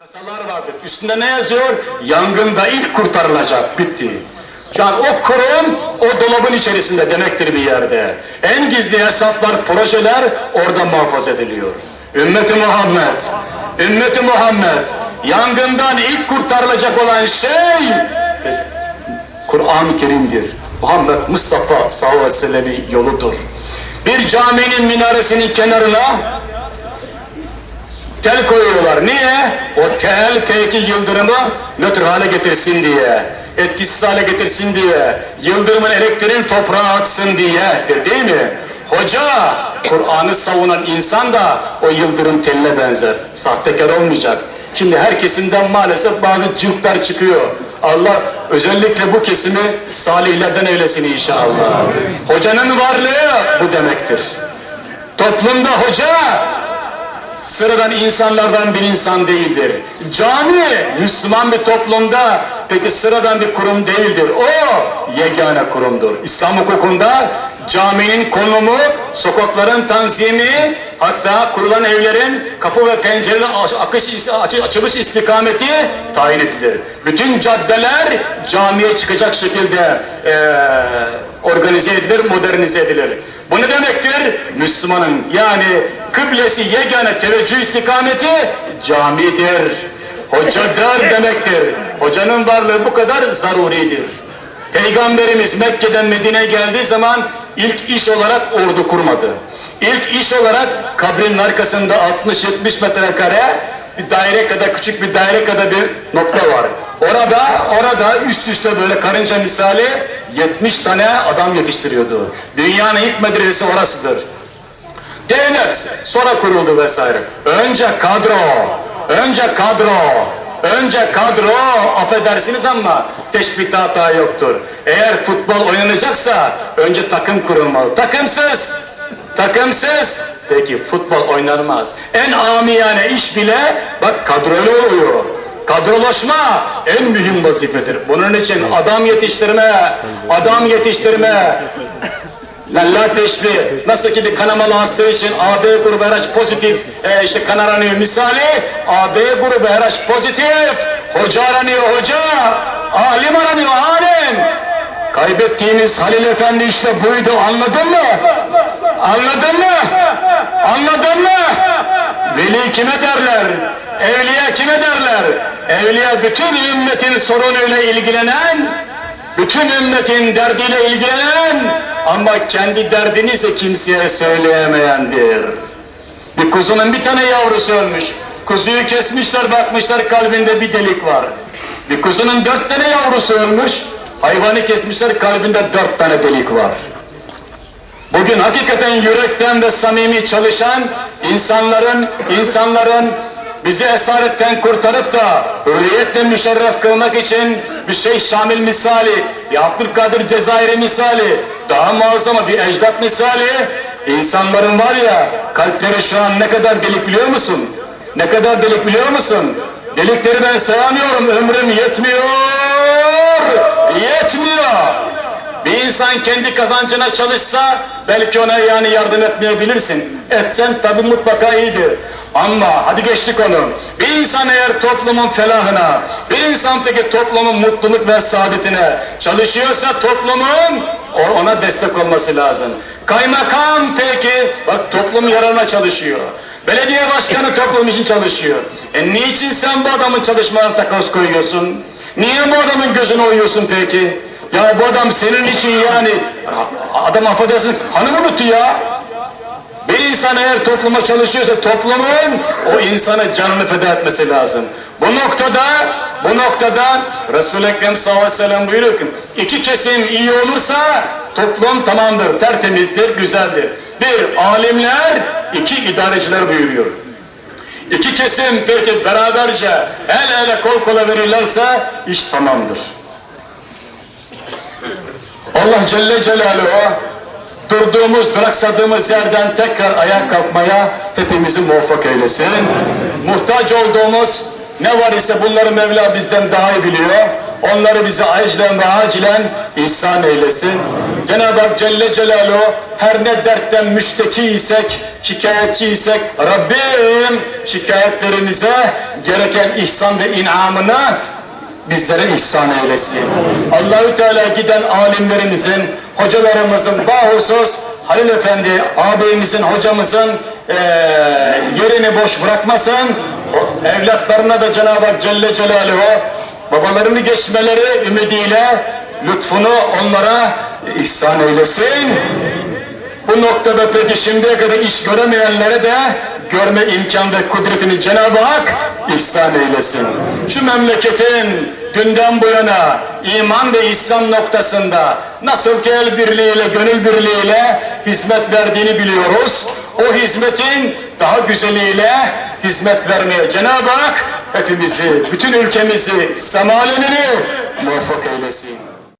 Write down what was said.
Kasalar vardır. Üstünde ne yazıyor? Yangında ilk kurtarılacak. Bitti. Şu o kurum o dolabın içerisinde demektir bir yerde. En gizli hesaplar, projeler orada muhafaza ediliyor. Ümmeti Muhammed, Ümmeti Muhammed, yangından ilk kurtarılacak olan şey Kur'an-ı Kerim'dir. Muhammed Mustafa sallallahu aleyhi ve sellem'in yoludur. Bir caminin minaresinin kenarına tel koyuyorlar. Niye? O tel peki yıldırımı nötr hale getirsin diye. Etkisiz hale getirsin diye. Yıldırımın elektriğini toprağa atsın diye. Değil mi? Hoca, Kur'an'ı savunan insan da o yıldırım teline benzer. Sahtekar olmayacak. Şimdi her kesimden maalesef bazı cılklar çıkıyor. Allah özellikle bu kesimi salihlerden eylesin inşallah. Hocanın varlığı bu demektir. Toplumda hoca sıradan insanlardan bir insan değildir. Cami Müslüman bir toplumda peki sıradan bir kurum değildir. O yegane kurumdur. İslam hukukunda caminin konumu, sokakların tanzimi, hatta kurulan evlerin kapı ve pencerenin akış, açı- açılış istikameti tayin edilir. Bütün caddeler camiye çıkacak şekilde eee, organize edilir, modernize edilir. Bu ne demektir? Müslümanın yani kıblesi yegane teveccüh istikameti camidir. Hocadır demektir. Hocanın varlığı bu kadar zaruridir. Peygamberimiz Mekke'den Medine'ye geldiği zaman ilk iş olarak ordu kurmadı. İlk iş olarak kabrinin arkasında 60-70 metrekare bir daire kadar küçük bir daire kadar bir nokta var. Orada orada üst üste böyle karınca misali 70 tane adam yetiştiriyordu. Dünyanın ilk medresesi orasıdır. Devlet sonra kuruldu vesaire. Önce kadro, önce kadro, önce kadro affedersiniz ama teşbihte hata yoktur. Eğer futbol oynanacaksa önce takım kurulmalı. Takımsız, takımsız peki futbol oynanmaz. En amiyane iş bile bak kadrolu oluyor. Kadrolaşma en mühim vazifedir. Bunun için adam yetiştirme, adam yetiştirme, La teşbih. Nasıl ki bir kanamalı hasta için AB grubu RH pozitif e, işte kan aranıyor misali AB grubu RH pozitif hoca aranıyor hoca alim aranıyor alim kaybettiğimiz Halil Efendi işte buydu anladın mı? Anladın mı? Anladın mı? Veli kime derler? Evliya kime derler? Evliya bütün ümmetin sorunuyla ilgilenen bütün ümmetin derdiyle ilgilenen ama kendi derdini ise kimseye söyleyemeyendir. Bir kuzunun bir tane yavrusu ölmüş. Kuzuyu kesmişler bakmışlar kalbinde bir delik var. Bir kuzunun dört tane yavrusu ölmüş. Hayvanı kesmişler kalbinde dört tane delik var. Bugün hakikaten yürekten ve samimi çalışan insanların, insanların bizi esaretten kurtarıp da hürriyetle müşerref kılmak için bir şey Şamil misali, bir Abdülkadir Cezayir'i misali, daha muazzama bir ecdat misali, insanların var ya kalpleri şu an ne kadar delik biliyor musun? Ne kadar delik biliyor musun? Delikleri ben sayamıyorum, ömrüm yetmiyor, yetmiyor. Bir insan kendi kazancına çalışsa belki ona yani yardım etmeyebilirsin. Etsen tabi mutlaka iyidir. Ama hadi geçtik onu. Bir insan eğer toplumun felahına, bir insan peki toplumun mutluluk ve saadetine çalışıyorsa toplumun ona destek olması lazım. Kaymakam peki bak toplum yararına çalışıyor. Belediye başkanı toplum için çalışıyor. E niçin sen bu adamın çalışmalarına takas koyuyorsun? Niye bu adamın gözüne oyuyorsun peki? Ya bu adam senin için yani adam affedersin hanım unuttu ya. Bir insan eğer topluma çalışıyorsa toplumun o insana canını feda etmesi lazım. Bu noktada bu noktada Resul-i Ekrem sallallahu aleyhi ve sellem buyuruyor ki iki kesim iyi olursa toplum tamamdır, tertemizdir, güzeldir. Bir alimler, iki idareciler buyuruyor. İki kesim peki beraberce el ele kol kola verirlerse iş tamamdır. Allah Celle Celaluhu durduğumuz, duraksadığımız yerden tekrar ayağa kalkmaya hepimizi muvaffak eylesin. Muhtaç olduğumuz ne var ise bunları Mevla bizden daha iyi biliyor. Onları bize acilen ve acilen ihsan eylesin. Cenab-ı Hak Celle Celaluhu her ne dertten müşteki isek, şikayetçi isek Rabbim şikayetlerimize gereken ihsan ve inamını bizlere ihsan eylesin. Allahü Teala giden alimlerimizin, hocalarımızın bahusus Halil Efendi ağabeyimizin, hocamızın eee, yerini boş bırakmasın. Evlatlarına da Cenab-ı Hak Celle Celaluhu babalarını geçmeleri ümidiyle lütfunu onlara ihsan eylesin. Bu noktada peki şimdiye kadar iş göremeyenlere de görme imkan ve kudretini Cenab-ı Hak ihsan eylesin. Şu memleketin dünden bu yana iman ve İslam noktasında nasıl ki el birliğiyle, gönül birliğiyle hizmet verdiğini biliyoruz. O hizmetin daha güzeliyle hizmet vermeye Cenab-ı Hak hepimizi, bütün ülkemizi, semalenini muvaffak eylesin.